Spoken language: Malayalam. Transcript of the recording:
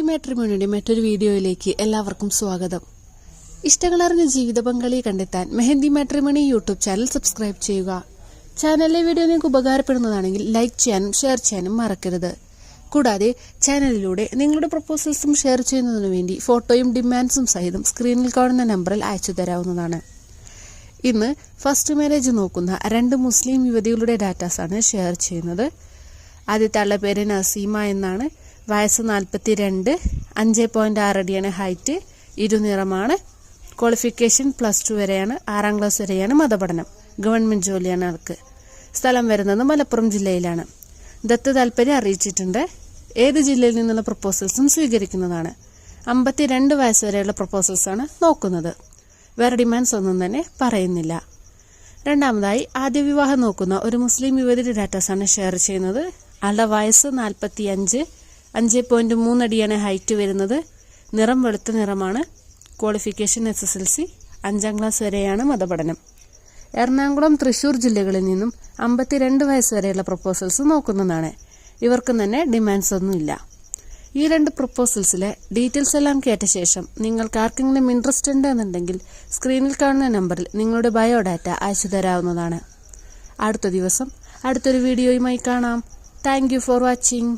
മെഹന്തി മാട്രിമോണിയുടെ മറ്റൊരു വീഡിയോയിലേക്ക് എല്ലാവർക്കും സ്വാഗതം. ഇഷ്ടങ്ങളറിഞ്ഞ ജീവിത പങ്കാളി കണ്ടെത്താൻ Mehandi matrimony YouTube channel subscribe ചെയ്യുക. ചാനലിലെ വീഡിയോ നിങ്ങൾക്ക് ഉപകാരപ്പെടുന്നതാണെങ്കിൽ ലൈക്ക് ചെയ്യാനും ഷെയർ ചെയ്യാനും മറക്കരുത്. കൂടാതെ ചാനലിലൂടെ നിങ്ങളുടെ പ്രപ്പോസൽസും ഷെയർ ചെയ്യുന്നതിനു വേണ്ടി ഫോട്ടോയും ഡിമാൻഡ്സും സഹിതം സ്ക്രീനിൽ കാണുന്ന നമ്പറിൽ അയച്ചു തരാവുന്നതാണ്. ഇന്ന് ഫസ്റ്റ് മാരേജ് നോക്കുന്ന രണ്ട് മുസ്ലിം യുവതികളുടെ ഡാറ്റാസാണ് ഷെയർ ചെയ്യുന്നത്. ആദ്യത്തെ ആളുടെ പേര് നസീമ എന്നാണ്. വയസ്സ് നാൽപ്പത്തി രണ്ട് അഞ്ച് പോയിന്റ് ആറ് അടിയാണ് ഹൈറ്റ് ഇരുനിറമാണ് ക്വാളിഫിക്കേഷൻ പ്ലസ് ടു വരെയാണ് ആറാം ക്ലാസ് വരെയാണ് മതപഠനം ഗവൺമെന്റ് ജോലിയാണ് ആൾക്ക്. സ്ഥലം വരുന്നത് മലപ്പുറം ജില്ലയിലാണ്. ദത്ത് താല്പര്യം അറിയിച്ചിട്ടുണ്ട്. ഏത് ജില്ലയിൽ നിന്നുള്ള പ്രപ്പോസൽസും സ്വീകരിക്കുന്നതാണ്. അമ്പത്തി രണ്ട് വയസ്സ് വരെയുള്ള പ്രപ്പോസൽസാണ് നോക്കുന്നത്. വേറെ ഡിമാൻഡ്സ് ഒന്നും തന്നെ പറയുന്നില്ല. രണ്ടാമതായി ആദ്യ വിവാഹം നോക്കുന്ന ഒരു മുസ്ലിം യുവതിയുടെ ഡാറ്റാസാണ് ഷെയർ ചെയ്യുന്നത്. ആളുടെ വയസ്സ് നാൽപ്പത്തി അഞ്ച് അഞ്ച് പോയിന്റ് മൂന്നടിയാണ് ഹൈറ്റ് വരുന്നത്. നിറം വെളുത്ത നിറമാണ്. Qualification S S L C അഞ്ചാം ക്ലാസ് വരെയാണ് മതപഠനം. എറണാകുളം തൃശൂർ ജില്ലകളിൽ നിന്നും അമ്പത്തിരണ്ട് വയസ്സ് വരെയുള്ള പ്രപ്പോസൽസ് നോക്കുന്നതാണ്. ഇവർക്കും തന്നെ ഡിമാൻഡ്സ് ഒന്നുമില്ല ഈ രണ്ട് പ്രപ്പോസൽസിലെ ഡീറ്റെയിൽസ് എല്ലാം കേട്ട ശേഷം നിങ്ങൾക്ക് ആർക്കെങ്കിലും ഇൻട്രസ്റ്റ് ഉണ്ട് എന്നുണ്ടെങ്കിൽ സ്ക്രീനിൽ കാണുന്ന നമ്പറിൽ നിങ്ങളുടെ ബയോഡാറ്റ അയച്ചു തരാവുന്നതാണ്. അടുത്ത ദിവസം അടുത്തൊരു വീഡിയോയുമായി കാണാം. Thank for watching